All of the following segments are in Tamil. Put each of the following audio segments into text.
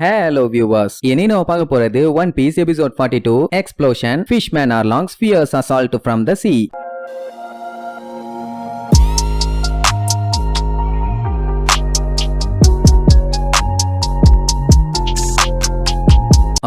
ஹலோ வியூவர்ஸ் இனி நம்ம பார்க்க போறது one piece episode forty two explosion fish man Arlong's fierce assault from the sea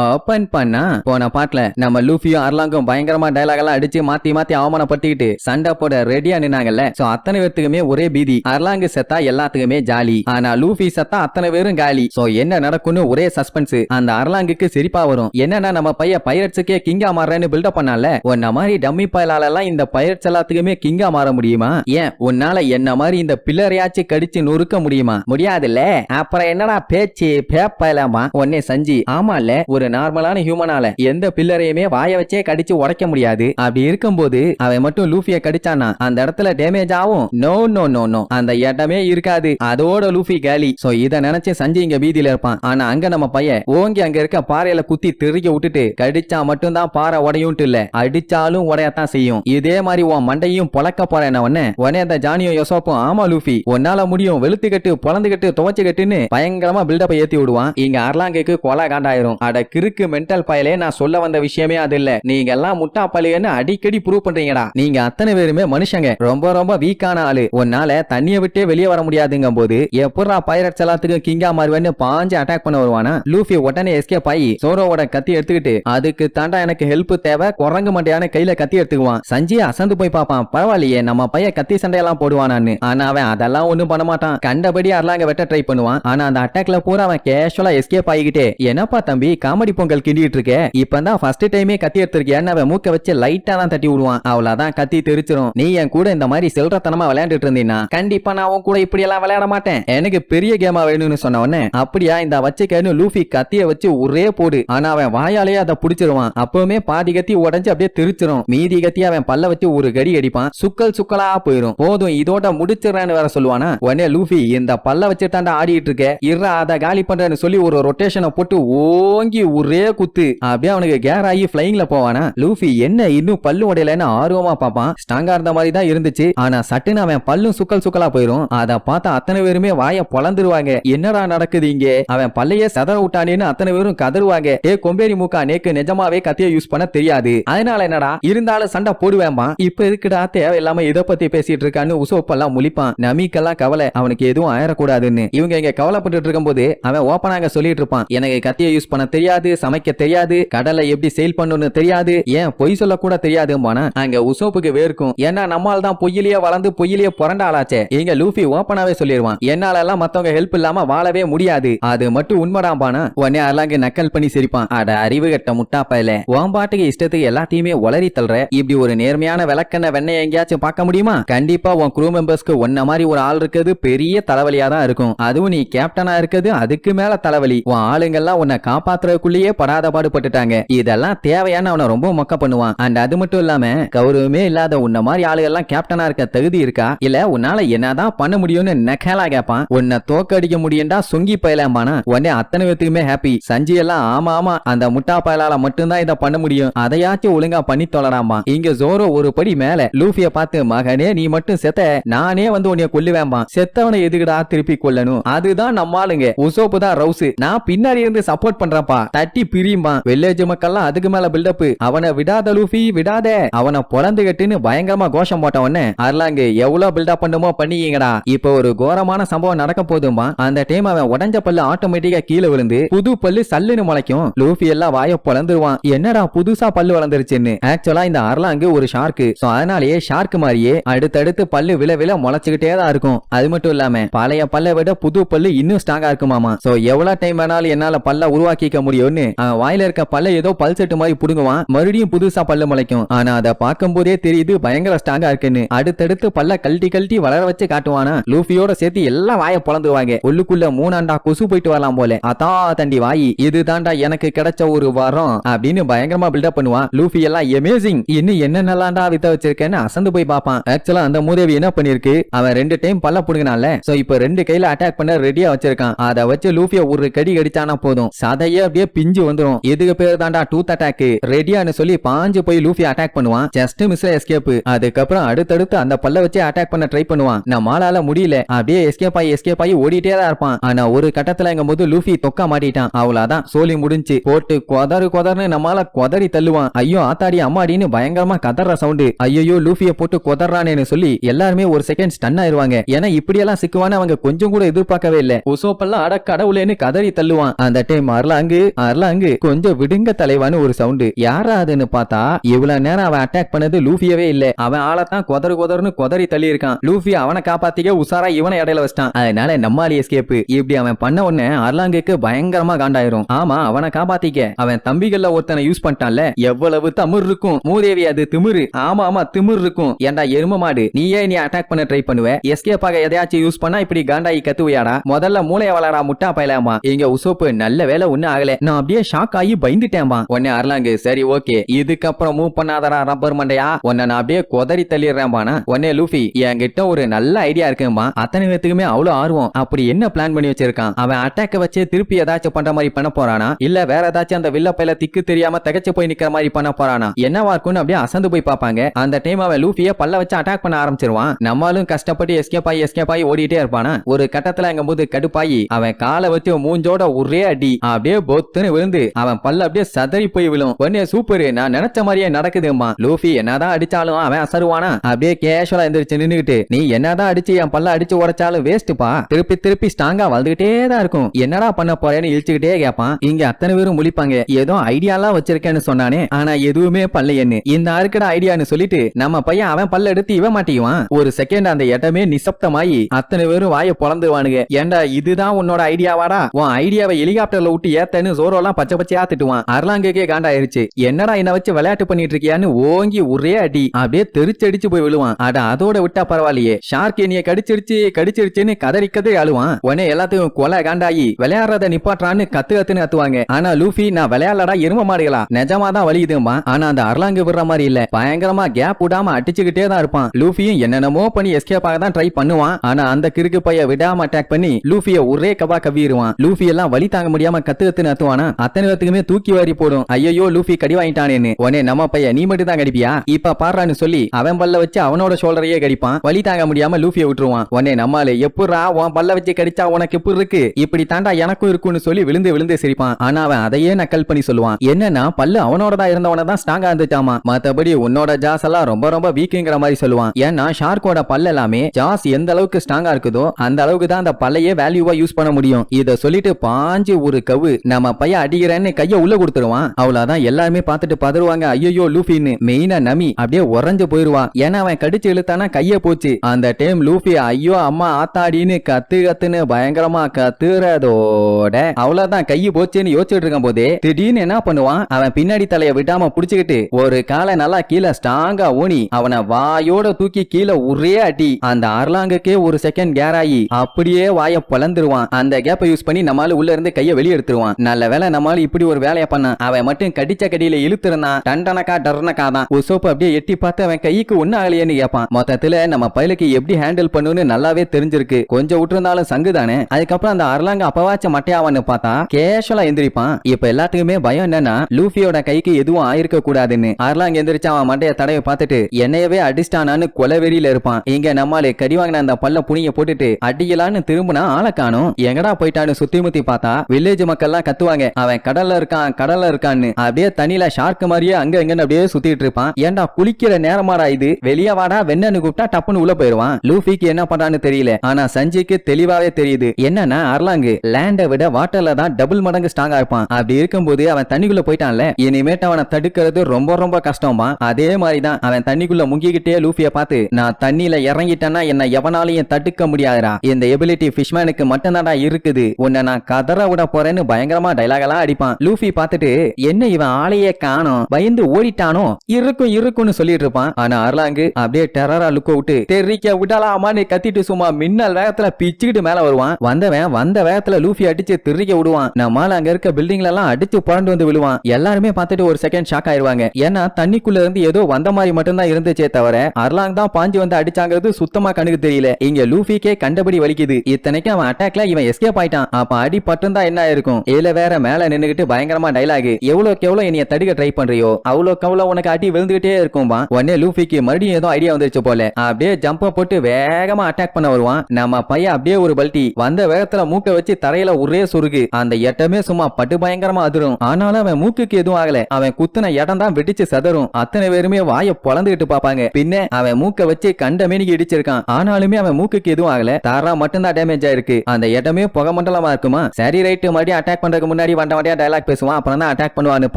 open பண்ணா போன பாட்டுல நம்ம லூஃபியும் அர்லாங்கும் பயங்கரமா டயலாக் எல்லாம் அடிச்சு மாத்தி மாத்தி அவமானப்படுத்திக்கிட்டு சண்டை போட ரெடியா நின்னாங்கல்ல. சோ அத்தனை பேர்த்துக்குமே ஒரே பீதி. அர்லாங்கு செத்தா எல்லாத்துக்குமே ஜாலி. ஆனா லூஃபி செத்தா அத்தனை பேரும் காலி. சோ என்ன நடக்கும்னு ஒரே சஸ்பென்ஸ் அந்த அர்லாங்குக்கு சிரிப்பா வரும். என்னன்னா நம்ம பையன் பைரட்ஸுக்கே கிங்கா மாறுறேன்னு பில்டப் பண்ணால உன்ன மாதிரி டம்மி பயலால எல்லாம் இந்த பைரட்ஸ் எல்லாத்துக்குமே கிங்கா மாற முடியுமா? ஏன்? உன்னால என்ன மாதிரி இந்த பில்லரையாச்சும் கடிச்சு நொறுக்க முடியுமா? முடியாதுல்ல? அப்புறம் என்னடா பேச்சு? பேப்பலாமா உன்னே சஞ்சி. ஆமால ஒரு நார்மலான ஹியூமனால எந்த பில்லரையுமே வாய வச்சே கடிச்சு உடைக்க முடியாது. அப்படி இருக்கும்போது அவன் மட்டும் லூஃபிய கடிச்சானா அந்த இடத்துல டேமேஜ் ஆகும் நோ நோ நோ நோ அந்த இடமே இருக்காது. அதோட லூஃபி காலி. சோ இத நினைச்சு சஞ்சய் இங்க வீதியில இருப்பான். ஆனா அங்க நம்ம பையன் ஓங்கி அங்க இருக்க பாறையில குத்தி திருகி விட்டுட்டு கடிச்சா மட்டும் தான் பாறை உடையும்ட்டு இல்ல. அடிச்சாலும் உடையத்தான் செய்யும். இதே மாதிரி உன் மண்டையும் பொழக்க போறேன் உடனே உடனே அந்த ஜானியும் யோசோப்பும் ஆமா லூஃபி உன்னால முடியும். வெளுத்துக்கட்டு பொழந்துக்கட்டு துவச்சுக்கட்டுன்னு பயங்கரமா பில்டப்பை ஏத்தி விடுவான். இங்க அர்லாங்குக்கு கொலை காண்டாயிரும். அட கிறுக்கு மென்டல் பயலே நான் சொல்ல வந்த விஷயமே அது இல்ல. நீங்க எல்லாம் முட்டா பழியன்னு அடிக்கடி ப்ரூவ் பண்றீங்கடா. நீங்க அத்தனை பேருமே மனுஷங்க. ரொம்ப ரொம்ப வீக்கான ஆளு. உன்னால தண்ணிய விட்டே வெளியே வர முடியாதுங்க போது எப்படா பைரட்ஸ் எல்லாத்துக்கும் கிங்கா மாறுவேன்னு பாஞ்சு அட்டாக் பண்ண வருவானா? லூஃபி உடனே எஸ்கேப் ஆகி சோரோவோட கத்தி எடுத்துக்கிட்டு அதுக்கு தாண்டா எனக்கு ஹெல்ப் தேவை? குரங்கு மண்டையான கையில கத்தி எடுத்துக்குவான். சஞ்சய் அசந்து போய் பார்ப்பான். பரவாயில்லையே நம்ம பையன் கத்தி சண்டையெல்லாம் போடுவானான்னு. ஆனா அவன் அதெல்லாம் ஒண்ணும் பண்ண மாட்டான். கண்டபடி அருளாங்க வெட்ட ட்ரை பண்ணுவான். ஆனா அந்த அட்டாக்ல பூரா அவன் கேஷுவலா எஸ்கேப் ஆகிக்கிட்டே என்னப்பா தம்பி காமெடி பொங்கல் கிண்டிட்டு இருக்க. இப்பதான் ஃபர்ஸ்ட் டைமே கத்தி எடுத்திருக்கியான்னு அவன் மூக்க வச்சு லைட்டா தான் தட்டி விடுவான். அவ்வளவுதான் கத்தி தெரிச்சிரும். நீ என் கூட இந்த மாதிரி செல்றத்தனமா விளையாண்டுட்டு இருந்தீன்னா கண்டிப்பா நான் உன் கூட இப்படி எல்லாம் விளையாட மாட்டேன். எனக்கு பெரிய கேமா வேணும்னு சொன்ன உடனே அப்படியா இந்த வச்சுக்கன்னு லூஃபி கத்திய வச்சு ஒரே போடு. ஆனா அவன் வாயாலேயே அதை புடிச்சிருவான். அப்பவுமே பாதி கத்தி உடைஞ்சு அப்படியே திருச்சிரும். மீதி கத்தி அவன் பல்ல வச்சு ஒரு கடி அடிப்பான். சுக்கல் சுக்கலா போயிரும். போதும் இதோட முடிச்சிடறேன்னு வேற சொல்லுவானா? உடனே லூஃபி இந்த பல்ல வச்சு தாண்டா ஆடிட்டு இருக்க. இறா அதை காலி பண்றேன்னு சொல்லி ஒரு ரொட்டேஷனை போட்டு ஓங்கி ஒரே குத்து. அப்படியே அவனுக்கு கேர் ஆகி பிளைங்ல போவானா? லூஃபி என்ன இன்னும் பல்லு உடையலன்னு ஆர்வமா பாப்பான் ஸ்ட்ராங்கா இருந்த மாதிரி தான் இருந்துச்சு. ஆனா சட்டுன்னு அவன் பல்லும் சுக்கல் சுக்கலா போயிரும். அதை பார்த்தா அத்தனை பேருமே வாய பொழந்துருவாங்க. என்னடா நடக்குது இங்க? அவன் பல்லையே சதற விட்டானேன்னு அத்தனை பேரும் கதருவாங்க ஏ கொம்பேரி மூக்கா நேக்கு நிஜமாவே கத்திய யூஸ் பண்ண தெரியாது. அதனால என்னடா? இருந்தாலும் சண்டை போடுவேன்பா இப்ப இருக்குடா தேவையில்லாம இத பத்தி பேசிட்டு இருக்கான்னு உசோப்பெல்லாம் முழிப்பான். நமிக்கெல்லாம் கவலை. அவனுக்கு எதுவும் ஆயிடக்கூடாதுன்னு இவங்க இங்க கவலைப்பட்டு இருக்கும்போது அவன் ஓப்பனாக சொல்லிட்டு இருப்பான். எனக்கு கத்திய யூஸ் பண்ண தெரியாது. தெரியாது சமைக்க தெரியாது கடலை எப்படி சேல் பண்ணணும்னு தெரியாது ஏன் பொய் சொல்ல கூட தெரியாதும்பானா அங்க உசோப்புக்கு வேர்க்கும். ஏன்னா நம்மால் தான் பொய்யிலேயே வளர்ந்து பொய்யிலேயே புரண்ட ஆளாச்சே இங்க லூஃபி ஓப்பனாவே சொல்லிடுவான் என்னால எல்லாம் மத்தவங்க ஹெல்ப் இல்லாம வாழவே முடியாது. அது மட்டும் உண்மைதான் பானா உடனே அல்லாங்க நக்கல் பண்ணி சிரிப்பான். அட அறிவு கட்ட முட்டா பயல உன் பாட்டுக்கு இஷ்டத்துக்கு எல்லாத்தையுமே உளறி தள்ளுற. இப்படி ஒரு நேர்மையான விளக்கெண்ண வெண்ணெய் எங்கேயாச்சும் பார்க்க முடியுமா? கண்டிப்பா உன் குரூ மெம்பர்ஸ்க்கு ஒன்ன மாதிரி ஒரு ஆள் இருக்கிறது பெரிய தலைவலியா தான் இருக்கும். அதுவும் நீ கேப்டனா இருக்கிறது அதுக்கு மேல தலைவலி. உன் ஆளுங்கெல்லாம் உன்னை காப்பாத்துறதுக்குள்ள காப்பாத்துறதுக்குள்ளேயே படாத பாடுபட்டுட்டாங்க. இதெல்லாம் தேவையான அவனை ரொம்ப மொக்க பண்ணுவான். அண்ட் அது மட்டும் இல்லாம கௌரவமே இல்லாத உன்ன மாதிரி ஆளுகள்லாம் கேப்டனா இருக்க தகுதி இருக்கா? இல்ல உன்னால என்னதான் பண்ண முடியும்னு நெக்கலா கேப்பான்? உன்னை தோக்கடிக்க முடியும்டா சுங்கி பயலாமானா உடனே அத்தனை பேத்துக்குமே ஹாப்பி சஞ்சி எல்லாம் ஆமா ஆமா அந்த முட்டா பயலால மட்டும்தான் இதை பண்ண முடியும். அதையாச்சும் ஒழுங்கா பண்ணி தொலைடாமா இங்க ஜோரோ ஒரு படி மேல. லூஃபிய பார்த்து மகனே நீ மட்டும் செத்த. நானே வந்து உன்னைய கொல்லுவேன்பா செத்தவனை எதுக்குடா திருப்பி கொல்லணும்? அதுதான் நம்ம ஆளுங்க. உசோப்பு தான் ரவுஸ் நான் பின்னாடி இருந்து சப்போர்ட் பண்றப்பா தட்டி பிரியும்பா வில்லேஜ் மக்கள்லாம் அதுக்கு மேல பில்டப் அவனை விடாத லூஃபி விடாத. அவனை பொழந்துகிட்டுன்னு பயங்கரமா கோஷம் போட்ட உடனே அர்லாங்கு எவ்வளவு பில்டப் பண்ணுமோ பண்ணிக்கீங்கடா. இப்போ ஒரு கோரமான சம்பவம் நடக்க போதுமா அந்த டைம் அவன் உடஞ்ச பல்லு ஆட்டோமேட்டிக்கா கீழே விழுந்து புது பல்லு சல்லுன்னு முளைக்கும். லூஃபி எல்லாம் வாய பொழந்துருவான் என்னடா புதுசா பல்லு வளர்ந்துருச்சுன்னு. ஆக்சுவலா இந்த அர்லாங்கு ஒரு ஷார்க்கு சோ அதனாலேயே ஷார்க் மாதிரியே அடுத்தடுத்து பல்லு விழ விழ முளைச்சுக்கிட்டே தான் இருக்கும். அது மட்டும் இல்லாம பழைய பல்லை விட புது பல்லு இன்னும் ஸ்ட்ராங்கா இருக்குமாமா. சோ எவ்வளவு டைம் வேணாலும் என்னால பல்ல உருவாக்கிக்க முடியும். முடியும்னு அவன் வாயில இருக்க பல்ல ஏதோ பல் செட்டு மாதிரி புடுங்குவான். மறுபடியும் புதுசா பல்லு முளைக்கும். ஆனா அதை பார்க்கும் போதே தெரியுது பயங்கர ஸ்ட்ராங்கா இருக்குன்னு. அடுத்தடுத்து பல்ல கழட்டி கழட்டி வளர வச்சு காட்டுவானா. லூஃபியோட சேர்த்து எல்லாம் வாய பொழந்துவாங்க உள்ளுக்குள்ள மூணாண்டா கொசு போயிட்டு வரலாம் போல. அதா தண்டி வாயி இதுதான்டா எனக்கு கிடைச்ச ஒரு வரம் அப்படின்னு பயங்கரமா பில்டப் பண்ணுவான். லூஃபி எல்லாம் எமேசிங் இன்னும் என்னென்னலாம்டா வித்த வச்சிருக்கேன்னு அசந்து போய் பார்ப்பான். ஆக்சுவலா அந்த மூதேவி என்ன பண்ணிருக்கு அவன் ரெண்டு டைம் பல்ல புடுங்கினால சோ இப்ப ரெண்டு கையில அட்டாக் பண்ண ரெடியா வச்சிருக்கான். அதை வச்சு லூஃபிய ஒரு கடி கடிச்சானா போதும். சதையே அப்படியே பிஞ்சு வந்துடும் இதுக்கு பேர் தாண்டா டூத் அட்டாக் ரெடியான்னு சொல்லி பாஞ்சு போய் லூஃபி அட்டாக் பண்ணுவான். ஜஸ்ட் மிஸ் எஸ்கேப் அதுக்கப்புறம் அடுத்தடுத்து அந்த பல்ல வச்சு அட்டாக் பண்ண ட்ரை பண்ணுவான். நம்மளால முடியல. அப்படியே எஸ்கேப் ஆகி எஸ்கேப் ஆகி ஓடிட்டே தான் இருப்பான். ஆனா ஒரு கட்டத்துல எங்க போது லூஃபி தொக்கா மாட்டிட்டான். அவ்வளவுதான். சோலி முடிஞ்சு போட்டு கொதறு கொதர்னு நம்மளால கொதறி தள்ளுவான். ஐயோ ஆத்தாடி அம்மாடின்னு பயங்கரமா கதற சவுண்டு ஐயோ லூஃபிய போட்டு கொதறானேன்னு சொல்லி எல்லாருமே ஒரு செகண்ட் ஸ்டன் ஆயிருவாங்க. ஏன்னா இப்படியெல்லாம் சிக்குவான்னு அவங்க கொஞ்சம் கூட எதிர்பார்க்கவே இல்ல. உசோப்பெல்லாம் அட கடவுளேன்னு கதறி தள்ளுவான். அந்த டைம் அருளாங்கு அர்லாங்கு கொஞ்சம் விடுங்க தலைவான்னு ஒரு சவுண்டு யாரா அதுன்னு பார்த்தா இவ்வளவு நேரம் அவன் அட்டாக் பண்ணது லூஃபியவே இல்ல. அவன் ஆளத்தான் கொதறு கொதறுன்னு கொதறி தள்ளி இருக்கான் லூஃபி அவனை காப்பாத்திக்க உசாரா இவனை இடையில வச்சிட்டான். அதனால நம்மாலி எஸ்கேப் இப்படி அவன் பண்ண உடனே அர்லாங்குக்கு பயங்கரமா காண்டாயிரும். ஆமா அவனை காப்பாத்திக்க. அவன் தம்பிகள்ல ஒருத்தனை யூஸ் பண்ணிட்டான்ல. எவ்வளவு தமிழ் இருக்கும். மூதேவி அது திமிரு. ஆமா ஆமா திமிர் இருக்கும். ஏன்டா எரும மாடு? நீயே நீ அட்டாக் பண்ண ட்ரை பண்ணுவ. எஸ்கேப் ஆக எதையாச்சும் யூஸ் பண்ணா இப்படி காண்டாயி கத்துவியாடா. முதல்ல மூளைய வளரா முட்டா பயலாமா? இங்க உசோப்பு நல்ல வேலை ஒண்ணு ஆகல. நான் அப்படியே ஷாக் ஆகி பயந்துட்டேன்பா. உன்னை அருளாங்கு. சரி ஓகே. இதுக்கப்புறம் மூவ் பண்ணாதடா ரப்பர் மண்டையா? உன்னை நான் அப்படியே கொதறி தள்ளிடுறேன்பானா உன்னே லூஃபி என்கிட்ட ஒரு நல்ல ஐடியா இருக்குமா அத்தனை பேத்துக்குமே அவ்வளவு ஆர்வம். அப்படி என்ன பிளான் பண்ணி வச்சிருக்கான்? அவன் அட்டாக்க வச்சு திருப்பி ஏதாச்சும் பண்ற மாதிரி பண்ண போறானா? இல்ல வேற ஏதாச்சும் அந்த வில்ல பையில திக்கு தெரியாம தகச்சு போய் நிக்கிற மாதிரி பண்ண போறானா? என்னவா இருக்கும்னு அப்படியே அசந்து போய் பார்ப்பாங்க. அந்த டைம் அவன் லூஃபிய பல்ல வச்சு அட்டாக் பண்ண ஆரம்பிச்சிருவான். நம்மளும் கஷ்டப்பட்டு எஸ்கேப் ஆகி எஸ்கேப் ஆகி ஓடிட்டே இருப்பானா? ஒரு கட்டத்துல எங்க போது கடுப்பாயி அவன் காலை வச்சு மூஞ்சோட ஒரே அடி அப்படியே பொத்து பொத்துன்னு விழுந்து அவன் பல்ல அப்படியே சதறி போய் விழும். உடனே சூப்பர் நான் நினைச்ச மாதிரியே நடக்குதுமா லூஃபி என்னதான் அடிச்சாலும் அவன் அசருவானா? அப்படியே கேஷுவலா எந்திரிச்சு நின்னுகிட்டு நீ என்னதான் அடிச்சு என் பல்ல அடிச்சு உடைச்சாலும் வேஸ்ட்டுப்பா திருப்பி திருப்பி ஸ்ட்ராங்கா வளர்ந்துகிட்டே தான் இருக்கும். என்னடா பண்ண போறேன்னு இழிச்சுக்கிட்டே கேட்பான் இங்க அத்தனை பேரும் முழிப்பாங்க. ஏதோ ஐடியாலாம் வச்சிருக்கேன்னு சொன்னானே. ஆனா எதுவுமே பல்லையன்னு இந்த அறுக்கட ஐடியான்னு சொல்லிட்டு நம்ம பையன் அவன் பல்ல எடுத்து இவன் மாட்டிக்குவான். ஒரு செகண்ட் அந்த இடமே நிசப்தமாயி அத்தனை பேரும் வாயை பொழந்துருவானுங்க ஏண்டா இதுதான் உன்னோட ஐடியாவாடா உன் ஐடியாவை ஹெலிகாப்டர்ல விட்டு ஏத்தன்னு ஜோரோலாம் பச்சை பச்சையா திட்டுவான். அர்லாங்கேக்கே காண்டாயிருச்சு. என்னடா என்ன வச்சு விளையாட்டு பண்ணிட்டு இருக்கியான்னு ஓங்கி ஒரே அடி. அப்படியே தெரிச்சடிச்சு போய் விழுவான். அட அதோட விட்டா பரவாயில்லையே. ஷார்க் என்னைய கடிச்சிருச்சு கடிச்சிருச்சுன்னு கதறி கதறி அழுவான். உடனே எல்லாத்தையும் கொலை காண்டாயி விளையாடுறத நிப்பாட்டுறான்னு கத்து கத்துன்னு கத்துவாங்க. ஆனா லூஃபி நான் விளையாடலடா இரும மாடுகளா? நிஜமா தான் வலிக்குதுமா ஆனா அந்த அர்லாங்கு விடுற மாதிரி இல்ல. பயங்கரமா கேப் விடாம அடிச்சுக்கிட்டே தான் இருப்பான். லூஃபியும் என்னென்னமோ பண்ணி எஸ்கேப் ஆக தான் ட்ரை பண்ணுவான். ஆனா அந்த கிறுக்கு பைய விடாம அட்டாக் பண்ணி லூஃபிய ஒரே கவா கவிடுவான் லூஃபி எல்லாம் வலி தாங்க முடியாம கத்து கத்துன்னு அத்துவானா அத்தனை பேத்துக்குமே தூக்கி வாரி போடும். ஐயோ லூஃபி கடி வாங்கிட்டானேன்னு. உடனே நம்ம பையன் நீ மட்டும் தான் கடிப்பியா? இப்ப பாடுறான்னு சொல்லி அவன் பல்ல வச்சு அவனோட ஷோல்டரையே கடிப்பான். வலி தாங்க முடியாம லூஃபிய விட்டுருவான். உடனே நம்மால எப்படா உன் பல்ல வச்சு கடிச்சா உனக்கு எப்படி இருக்கு? இப்படி தாண்டா எனக்கும் இருக்கும்னு சொல்லி விழுந்து விழுந்து சிரிப்பான். ஆனா அவன் அதையே நக்கல் பண்ணி சொல்லுவான். என்னன்னா பல்லு அவனோட தான் இருந்தவன தான் ஸ்ட்ராங்கா இருந்துச்சாமா மத்தபடி உன்னோட ஜாஸ் எல்லாம் ரொம்ப ரொம்ப வீக்குங்கிற மாதிரி சொல்லுவான். ஏன்னா ஷார்க்கோட பல் எல்லாமே ஜாஸ் எந்த அளவுக்கு ஸ்ட்ராங்கா இருக்குதோ அந்த அளவுக்கு தான் அந்த பல்லையே வேல்யூவா யூஸ் பண்ண முடியும். இத சொல்லிட்டு பாஞ்சு ஒரு கவு நம்ம பைய கையை அடிக்கிறேன்னு கையை உள்ள கொடுத்துருவான் அவ்வளவுதான். எல்லாருமே பார்த்துட்டு பதறுவாங்க. ஐயோ லூஃபின்னு. மெயினா நமி. அப்படியே உறைஞ்சு போயிருவான். ஏன்னா அவன் கடிச்சு இழுத்தானா கைய போச்சு. அந்த டைம் லூஃபி ஐயோ அம்மா ஆத்தாடின்னு கத்து கத்துன்னு பயங்கரமா கத்துறதோட அவ்வளவுதான். கையை போச்சுன்னு யோசிச்சுட்டு இருக்கும் போதே திடீர்னு என்ன பண்ணுவான்? அவன் பின்னாடி தலைய விடாம புடிச்சுக்கிட்டு ஒரு காலை நல்லா கீழே ஸ்ட்ராங்கா ஊனி அவனை வாயோட தூக்கி கீழே ஒரே அடி. அந்த அர்லாங்குக்கே ஒரு செகண்ட் கேர் ஆகி அப்படியே வாய பழந்துருவான் அந்த கேப்பை யூஸ் பண்ணி நம்மளால உள்ள இருந்து கைய வெளியே எடுத்துருவான். நல்ல வேலை நம்மால இப்படி ஒரு வேலையை பண்ணான் அவன் மட்டும் கடிச்ச கடியில இழுத்திருந்தான் டண்டனக்கா டர்னக்கா தான். ஒரு சோப்பு அப்படியே எட்டி பார்த்து அவன் கைக்கு ஒண்ணு ஆகலையேன்னு கேட்பான். மொத்தத்துல நம்ம பயலுக்கு எப்படி ஹேண்டில் பண்ணுன்னு நல்லாவே தெரிஞ்சிருக்கு. கொஞ்சம் விட்டுருந்தாலும் சங்கு தானே? அதுக்கப்புறம் அந்த அரலாங்க அப்பவாச்ச மட்டையாவான்னு பார்த்தா கேஷுவலா எந்திரிப்பான். இப்ப எல்லாத்துக்குமே பயம் என்னன்னா லூஃபியோட கைக்கு எதுவும் ஆயிருக்க கூடாதுன்னு அர்லாங் எந்திரிச்சு அவன் மண்டைய தடவை பார்த்துட்டு என்னையவே அடிச்சிட்டானான்னு கொலவெறியில இருப்பான். இங்க நம்மால கடி வாங்கின அந்த பல்ல புனிய போட்டுட்டு அடியலான்னு திரும்பினா ஆளை காணும். எங்கடா போயிட்டான்னு சுத்தி முத்தி பார்த்தா வில்லேஜ் மக்கள்லாம் கத்துவாங்க அவன் கடல்ல இருக்கான் கடல்ல இருக்கான்னு. அப்படியே தண்ணியில ஷார்க் மாதிரியே அங்க எங்கன்னு அப்படியே சுத்திட்டு இருப்பான். ஏன்டா குளிக்கிற நேரமாடா இது? வெளியே வாடா வெண்ணன்னு கூப்பிட்டா டப்புன்னு உள்ள போயிருவான் லூஃபிக்கு என்ன பண்றான்னு தெரியல. ஆனா சஞ்சிக்கு தெளிவாவே தெரியுது. என்னன்னா அர்லாங்கு லேண்டை விட வாட்டர்ல தான் டபுள் மடங்கு ஸ்ட்ராங்கா இருப்பான். அப்படி இருக்கும்போது அவன் தண்ணிக்குள்ள போயிட்டான்ல. இனிமேட்டு அவனை தடுக்கிறது ரொம்ப ரொம்ப கஷ்டமா அதே மாதிரிதான் அவன் தண்ணிக்குள்ள முங்கிக்கிட்டே லூஃபிய பார்த்து நான் தண்ணியில இறங்கிட்டேன்னா என்ன எவனாலையும் தடுக்க முடியாதுடா. இந்த எபிலிட்டி ஃபிஷ்மேனுக்கு மட்டும்தான்டா இருக்குது. உன்னை நான் கதற விட போறேன்னு பயங்கரமா டைலாக் எல்லாம் அடிப்பான். லூஃபி பார்த்துட்டு என்ன இவன் ஆளையே காணோம்? பயந்து ஓடிட்டானோ? இருக்கும் இருக்கும்னு சொல்லிட்டு இருப்பான். ஆனா அர்லாங்கு அப்படியே டெரரா லுக்க விட்டு தெரிக்க விடலாமான்னு கத்திட்டு சும்மா மின்னல் வேகத்துல பிச்சுக்கிட்டு மேல வருவான். வந்தவன் வந்த வேகத்துல லூஃபி அடிச்சு திருக்க விடுவான். நம்மால அங்க இருக்க பில்டிங்ல எல்லாம் அடிச்சு புரண்டு வந்து விழுவான். எல்லாருமே பார்த்துட்டு ஒரு செகண்ட் ஷாக் ஆயிருவாங்க. ஏன்னா தண்ணிக்குள்ள இருந்து ஏதோ வந்த மாதிரி மட்டும்தான் இருந்துச்சே தவிர அர்லாங் தான் பாஞ்சு வந்து அடிச்சாங்கிறது சுத்தமா கண்ணுக்கு தெரியல. இங்க லூஃபிக்கே கண்டபடி வலிக்குது. இத்தனைக்கு அவன் அட்டாக்ல இவன் எஸ்கேப் ஆயிட்டான். அப்ப அடி பட்டுந்தா என்ன இருக்கும் இதுல வேற மேல நின்னுகிட்டு பயங்கரமா டைலாக் எவ்வளவுக்கு எவ்வளவு என்னைய தடுக்க ட்ரை பண்றியோ அவ்வளவுக்கு அவ்வளவு உனக்கு அடி விழுந்துகிட்டே இருக்கும்பா. உடனே லூஃபிக்கு மறுபடியும் ஏதோ ஐடியா வந்துருச்சு போல. அப்படியே ஜம்ப போட்டு வேகமா அட்டாக் பண்ண வருவான். நம்ம பையன் அப்படியே ஒரு பல்ட்டி வந்த வேகத்துல மூக்க வச்சு தரையில ஒரே சுருகு அந்த எட்டமே சும்மா பட்டு பயங்கரமா அதிரும். ஆனாலும் அவன் மூக்குக்கு எதுவும் ஆகல. அவன் குத்துன இடம் தான் வெடிச்சு சதறும். அத்தனை பேருமே வாய பொழந்துகிட்டு பாப்பாங்க பின்ன அவன் மூக்க வச்சு கண்ட மேனிக்கு இடிச்சிருக்கான். ஆனாலுமே அவன் மூக்குக்கு எதுவும் ஆகல. தாரா மட்டும்தான் டேமேஜ் ஆயிருக்கு. அந்த இடமே புகை மண்டலமா இருக்குமா? சரி ரைட்டு மறுபடியும் அட்டாக் பண்றதுக்கு முன்னாடி வண்ட வண்டியா டைலாக் பேசுவான். அப்புறம் தான் அட்டாக் பண்ணுவான்னு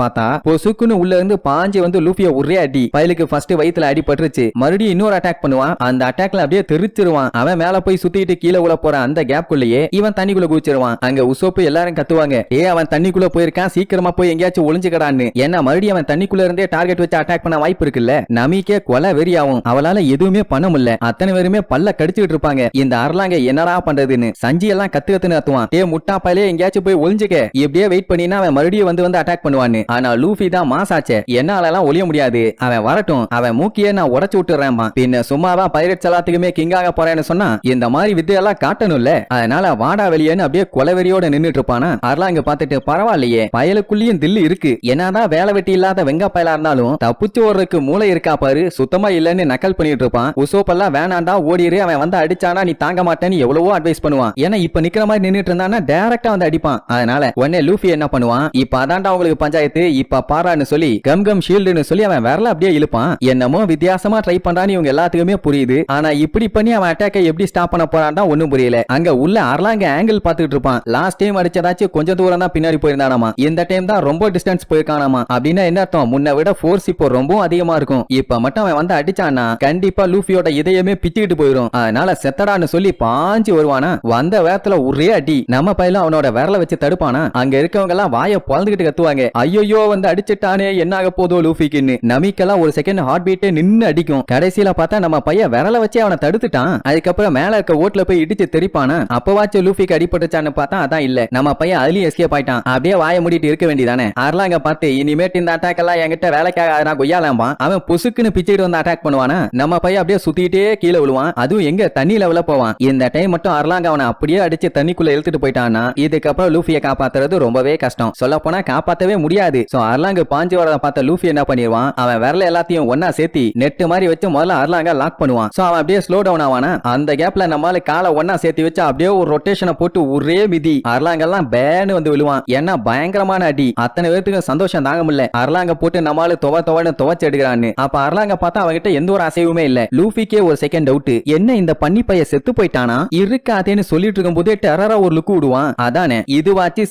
பார்த்தா பொசுக்குன்னு உள்ள இருந்து பாஞ்சு வந்து லூஃபிய ஒரே அடி பயலுக்கு ஃபர்ஸ்ட் வயித்துல அடி பட்டுருச்சு. மறுபடியும் இன்னொரு அட்டாக் பண்ணுவான். அந்த அட்டாக்ல அப்படியே தெரிச்சிருவான் அவன் மேல போய் சுத்திட்டு கீழே உள்ள போற அந்த கேப்குள்ளேயே இவன் தண்ணிக்குள்ள குதிச்சிருவான். அங்க உசோப்பு எல்லாரும் கத்துவாங்க. ஏ அவன் தண்ணிக்குள்ள போயிருக்கான். சீக்கிரமா போய் எங்கேயாச்சும் ஒளிஞ்சுக்கடான்னு. ஏன்னா மறுபடியும் அவன் தண்ணிக்குள்ள இருந்தே டார்கெட் வச்சு அட்டாக் பண்ண வாய்ப்பு இருக்குல்ல. நமிக்கே கொலை வெறியாவும். அவளால எதுவுமே பண்ண முடியல. அத்தனை பேருமே பல்ல கடிச்சுட்டு இருப்பாங்க. இந்த அரலாங்க என்னடா பண்றதுன்னு சஞ்சி எல்லாம் கத்து கத்துன்னு கத்துவான் ஏ முட்டா பயலே எங்கேயாச்சும் போய் ஒளிஞ்சுக்க. இப்படியே வெயிட் பண்ணினா அவன் மறுபடியும் வந்து வந்து அட்டாக் பண்ணுவான்னு. ஆனா லூஃபி தான் மாசாச்சே என்னால எல்லாம் ஒளிய முடியாது. அவன் வரட்டும். அவன் மூக்கியே நான் உடைச்சு விட்டுறேன் பின்ன சும்மாதான் பைரட்ஸ் எல்லாத்துக்குமே கிங்காக போறேன்னு சொன்னா இந்த மாதிரி வித்தையெல்லாம் காட்டணும்ல. அதனால வாடா வெளியேன்னு அப்படியே கொலவெறியோட நின்னுட்டு இருப்பானா? அதெல்லாம் இங்க பாத்துட்டு பரவாயில்லையே. பயலுக்குள்ளேயும் தில்லு இருக்கு. என்னதான் வேலை வெட்டி இல்லாத வெங்க பயலா இருந்தாலும் தப்பிச்சு ஓடுறதுக்கு மூளை இருக்கா பாரு. சுத்தமா இல்லன்னு நக்கல் பண்ணிட்டு இருப்பான். உசோப்பெல்லாம் வேணாண்டா ஓடிரு. அவன் வந்து அடிச்சானா நீ தாங்க மாட்டேன்னு எவ்வளவோ அட்வைஸ் பண்ணுவான். ஏன்னா இப்ப நிக்கிற மாதிரி நின்னுட்டு இருந்தானா டைரக்டா வந்து அடிப்பான். அதனால உடனே லூ லூஃபி என்ன பண்ணுவான்? இப்ப அதான்டா உங்களுக்கு பஞ்சாயத்து இப்ப பாரான்னு சொல்லி கம் கம் ஷீல்டுன்னு சொல்லி அவன் விரல அப்படியே இழுப்பான். என்னமோ வித்தியாசமா ட்ரை பண்றான்னு இவங்க எல்லாத்துக்குமே புரியுது. ஆனா இப்படி பண்ணி அவன் அட்டாக்கை எப்படி ஸ்டாப் பண்ண போறான் ஒண்ணும் புரியல. அங்க உள்ள அரலாங்க ஆங்கிள் பாத்துட்டு இருப்பான். லாஸ்ட் டைம் அடிச்சதாச்சும் கொஞ்சம் தூரம் தான் பின்னாடி போயிருந்தானாமா. இந்த டைம் தான் ரொம்ப டிஸ்டன்ஸ் போயிருக்கானாமா. அப்படின்னா என்ன அர்த்தம்? முன்ன விட ஃபோர்ஸ் இப்போ ரொம்ப அதிகமா இருக்கும். இப்ப மட்டும் அவன் வந்து அடிச்சான்னா கண்டிப்பா லூஃபியோட இதயமே பிச்சுக்கிட்டு போயிடும் அதனால செத்தடான்னு சொல்லி பாஞ்சு வருவானா? வந்த வேகத்துல ஒரே அடி. நம்ம பையலும் அவனோட விரல வச்சு தடுப்பானா? அங்க இருக்கவங்க எல்லாம் வாய பொழந்துகிட்டு கத்துவாங்க. ஐயோ வந்து அடிச்சிட்டானே என்ன ஆக போதோ லூஃபிக்குன்னு. நமிக்கெல்லாம் ஒரு செகண்ட் ஹார்ட் பீட்டே நின்னு அடிக்கும். கடைசியில பார்த்தா நம்ம பையன் விரல வச்சு அவனை தடுத்துட்டான். அதுக்கப்புறம் மேல இருக்க ஓட்ல போய் இடிச்சு தெரிப்பானா? அப்பவாச்சும் லூஃபிக்கு அடிபட்டுச்சான்னு பார்த்தா அதான் இல்ல. நம்ம பையன் அதுலயும் எஸ்கேப் ஆயிட்டான். அப்படியே வாய மூடிட்டு இருக்க வேண்டியதானே. அங்க பார்த்து இனிமேட்டு இந்த அட்டாக் எல்லாம் என்கிட்ட வேலைக்காக நான் கொய்யாலாம்பா அவன் புசுக்குன்னு பிச்சுக்கிட்டு வந்து அட்டாக் பண்ணுவானா? நம்ம பையன் அப்படியே சுத்திட்டே கீழே விழுவான். அதுவும் எங்க தண்ணி லெவல போவான். இந்த டைம் மட்டும் அர்லாங்க அவனை அப்படியே அடிச்சு தண்ணிக்குள்ள இழுத்துட்டு போயிட்டான்னா இதுக்கப்புறம் லூஃபியை காப்பாத்துறது ரொம்பவே கஷ்டம். சொல்ல போனா காப்பாத்தவே முடியாது. சோ அர்லாங்க பாஞ்சு வரத பார்த்த லூஃபி என்ன பண்ணிடுவான் அவன் விரல எல்லாத்தையும் ஒன்னா சேர்த்தி நெட்டு மாதிரி வச்சு முதல்ல அர்லாங்க லாக் பண்ணுவான். சோ அவன் அப்படியே ஸ்லோ டவுன் ஆவானா? அந்த கேப்ல நம்மளால காலை ஒன்னா சேர்த்து வச்சு அப்படியே ஒரு ரொட்டேஷனை போட்டு ஒரே மிதி. அர்லாங்கெல்லாம் பேனு வந்து விழுவான். ஏன்னா பயங்கரமான அடி. அத்தனை பேருக்கு சந்தோஷம் தாங்க முடியல. அர்லாங்க போட்டு நம்மளால துவ துவன்னு துவச்சு எடுக்கிறான்னு. அப்ப அர்லாங்க பார்த்தா அவகிட்ட எந்த ஒரு அசைவுமே இல்ல. லூஃபிக்கே ஒரு செகண்ட் டவுட் என்ன இந்த பண்ணி பைய செத்து போயிட்டானா? இருக்காதேன்னு சொல்லிட்டு இருக்கும் போதே டெரரா ஒரு லுக்கு விடுவான். அதானே? இதுவாச்சு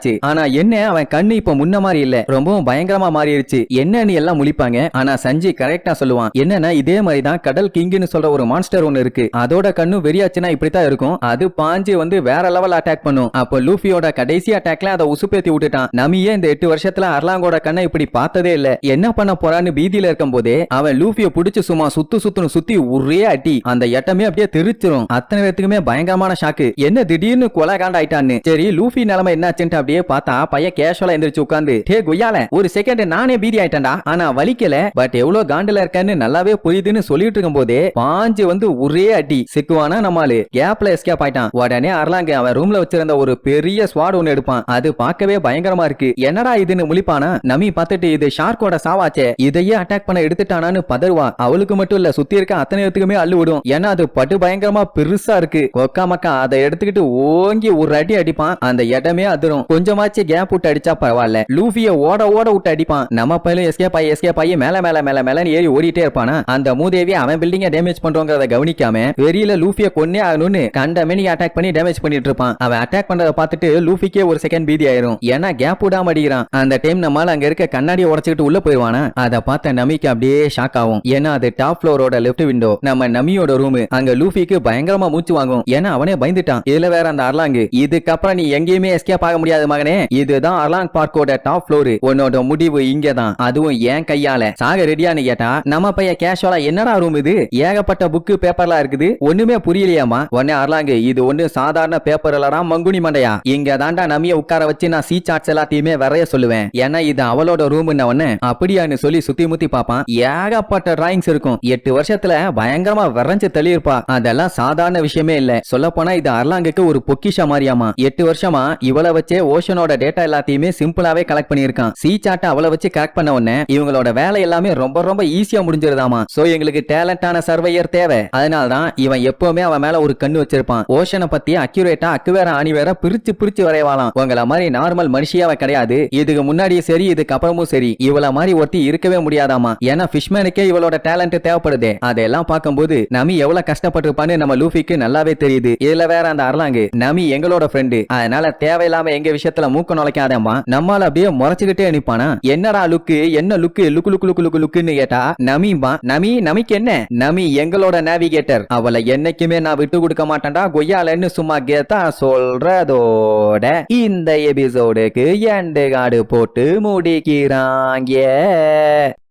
ஆச்சு. ஆனா என்ன அவன் கண்ணு இப்ப முன்ன மாதிரி இல்ல. ரொம்பவும் பயங்கரமா மாறிடுச்சு என்னன்னு எல்லாம் முழிப்பாங்க. ஆனா சஞ்சி கரெக்டா சொல்லுவான். என்னன்னா இதே மாதிரி தான் கடல் கிங்னு சொல்ற ஒரு மான்ஸ்டர் ஒன்னு இருக்கு. அதோட கண்ணு வெறியாச்சுன்னா இப்படித்தான் இருக்கும். அது பாஞ்சு வந்து வேற லெவல் அட்டாக் பண்ணும். அப்ப லூஃபியோட கடைசி அட்டாக்ல அதை உசுப்பேத்தி விட்டுட்டான். நமியே இந்த எட்டு வருஷத்துல அர்லாங்கோட கண்ணை இப்படி பார்த்ததே இல்ல? என்ன பண்ண போறான்னு பீதியில இருக்கும் போதே அவன் லூஃபிய புடிச்சு சும்மா சுத்து சுத்துன்னு சுத்தி ஒரே அடி. அந்த எட்டமே அப்படியே தெரிச்சிரும். அத்தனை பேத்துக்குமே பயங்கரமான ஷாக்கு என்ன திடீர்னு கொலை காண்டாயிட்டான்னு. சரி லூஃபி நிலைமை என்னாச்சுன்ட்டு அப்படியே பார்த்தா பையன் கேஷுவலா எந்திரிச்சு உட்காந்து டே கொய்யால ஒரு செகண்ட் நானே பீதி ஆயிட்டேன்டா. ஆனா வலிக்கல. பட் எவ்வளவு காண்டுல இருக்கேன்னு நல்லாவே புரியுதுன்னு சொல்லிட்டு இருக்கும் போதே பாஞ்சு வந்து ஒரே அடி சிக்குவானா நம்மாலு கேப்ல எஸ்கேப் ஆயிட்டான். உடனே அர்லாங்க அவன் ரூம்ல வச்சிருந்த ஒரு பெரிய ஸ்வாட் ஒன்னு எடுப்பான். அது பார்க்கவே பயங்கரமா இருக்கு. என்னடா இதுன்னு முழிப்பானா? நமி பார்த்துட்டு இது ஷார்க்கோட சாவாச்சே. இதையே அட்டாக் பண்ண எடுத்துட்டானான்னு பதறுவா. அவளுக்கு மட்டும் இல்ல சுத்தி இருக்க அத்தனை இடத்துக்குமே அள்ளு விடும். ஏன்னா அது பட்டு பயங்கரமா பெருசா இருக்கு. கொக்கா மக்கா அதை எடுத்துக்கிட்டு ஓங்கி ஒரு அடி அடிப்பான். அந்த இடமே அதிரும். கொஞ்சமாச்சு கேப் விட்டு அடிச்சா பரவாயில்ல. லூஃபிய ஓட ஓட விட்டு அடிப்பான். நம்ம பையலும் எஸ்கேப் ஆகி எஸ்கேப் ஆகி மேல மேல மேல மேலன்னு ஏறி ஓடிட்டே இருப்பானா? அந்த மூதேவி அவன் பில்டிங்க டேமேஜ் பண்றோங்கிறத கவனிக்காம வெளியில லூஃபிய கொன்னே ஆகணும்னு கண்ட மினி அட்டாக் பண்ணி டேமேஜ் பண்ணிட்டு இருப்பான். அவன் அட்டாக் பண்றதை பார்த்துட்டு லூஃபிக்கே ஒரு செகண்ட் பீதி ஆயிரும். ஏன்னா கேப் விடாம அடிக்கிறான். அந்த டைம் நம்மால அங்க இருக்க கண்ணாடியை உடச்சுக்கிட்டு உள்ள போயிருவானா? அதை பார்த்த நமிக்கு அப்படியே ஷாக் ஆகும். ஏன்னா அது டாப் ஃப்ளோரோட லெஃப்ட் விண்டோ நம்ம நமியோட ரூம் அங்க லூஃபிக்கு பயங்கரமா மூச்சு வாங்கும். ஏன்னா அவனே பயந்துட்டான். இதுல வேற அந்த அர்லாங்கு. இதுக்கப்புறம் நீ எங்கேயுமே எஸ்கேப் ஆக முடியாது மகனே இதுதான் அர்லாங் பார்க்கோட டாப் ஃப்ளோர் உன்னோட முடிவு இங்கதான். அதுவும் ஏன் கையால. சாக ரெடியான்னு கேட்டா நம்ம பையன் கேஷுவலா என்னடா ரூம் இது? ஏகப்பட்ட புக்கு பேப்பர்லாம் இருக்குது. ஒண்ணுமே புரியலையாமா உடனே அர்லாங்கு இது ஒண்ணு சாதாரண பேப்பர் இல்லடா மங்குனி மண்டையா? இங்க தாண்டா நம்மிய உட்கார வச்சு நான் சி சார்ட்ஸ் எல்லாத்தையுமே வரைய சொல்லுவேன். ஏன்னா இது அவளோட ரூம் உடனே அப்படியான்னு சொல்லி சுத்தி முத்தி பாப்பான் ஏகப்பட்ட டிராயிங்ஸ் இருக்கும். எட்டு வருஷத்துல பயங்கரமா வரைஞ்சு தள்ளியிருப்பா. அதெல்லாம் சாதாரண விஷயமே இல்ல. சொல்ல போனா இது அர்லாங்குக்கு ஒரு பொக்கிஷ மாதிரியாமா எட்டு வருஷமா இவளை வச்சே ஓ ஓஷனோட டேட்டா எல்லாத்தையுமே சிம்பிளாவே கலெக்ட் பண்ணியிருக்கான். சி சார்ட்டை அவ்வளவு வச்சு கலெக்ட் பண்ண உடனே இவங்களோட வேலை எல்லாமே ரொம்ப ரொம்ப ஈஸியா முடிஞ்சிருதாமா. சோ எங்களுக்கு டேலண்டான சர்வையர் தேவை. அதனால தான் இவன் எப்பவுமே அவன் மேல ஒரு கண்ணு வச்சிருப்பான். ஓஷனை பத்தி அக்யூரேட்டா அக்குவேர அணிவேர பிரிச்சு பிரிச்சு வரைவாளாம். உங்கள மாதிரி நார்மல் மனுஷியாவை கிடையாது. இதுக்கு முன்னாடியும் சரி இதுக்கு அப்புறமும் சரி. இவள மாதிரி ஒருத்தி இருக்கவே முடியாதாமா. ஏன்னா ஃபிஷ்மேனுக்கே இவளோட டேலண்ட் தேவைப்படுதே. அதெல்லாம் பார்க்கும்போது நமி எவ்வளவு கஷ்டப்பட்டிருப்பான்னு நம்ம லூஃபிக்கு நல்லாவே தெரியுது. இதுல வேற அந்த அரலாங்கு நமி எங்களோட ஃப்ரெண்டு அதனால தேவையில்லாம எங்க விஷயம் விஷயத்துல மூக்க நுழைக்காதேமா நம்மால அப்படியே முறைச்சுக்கிட்டே நிப்பானா? என்னடா லுக்கு? என்ன look? Look look look look லுக்குன்னு கேட்டா நமீம்பா நமி நமிக்கு என்ன? நமி எங்களோட நேவிகேட்டர் அவளை என்னைக்குமே நான் விட்டு கொடுக்க மாட்டேன்டா. கொய்யாலன்னு சும்மா கேத்தா சொல்றதோட இந்த எபிசோடுக்கு எண்டு காடு போட்டு முடிக்கிறாங்க.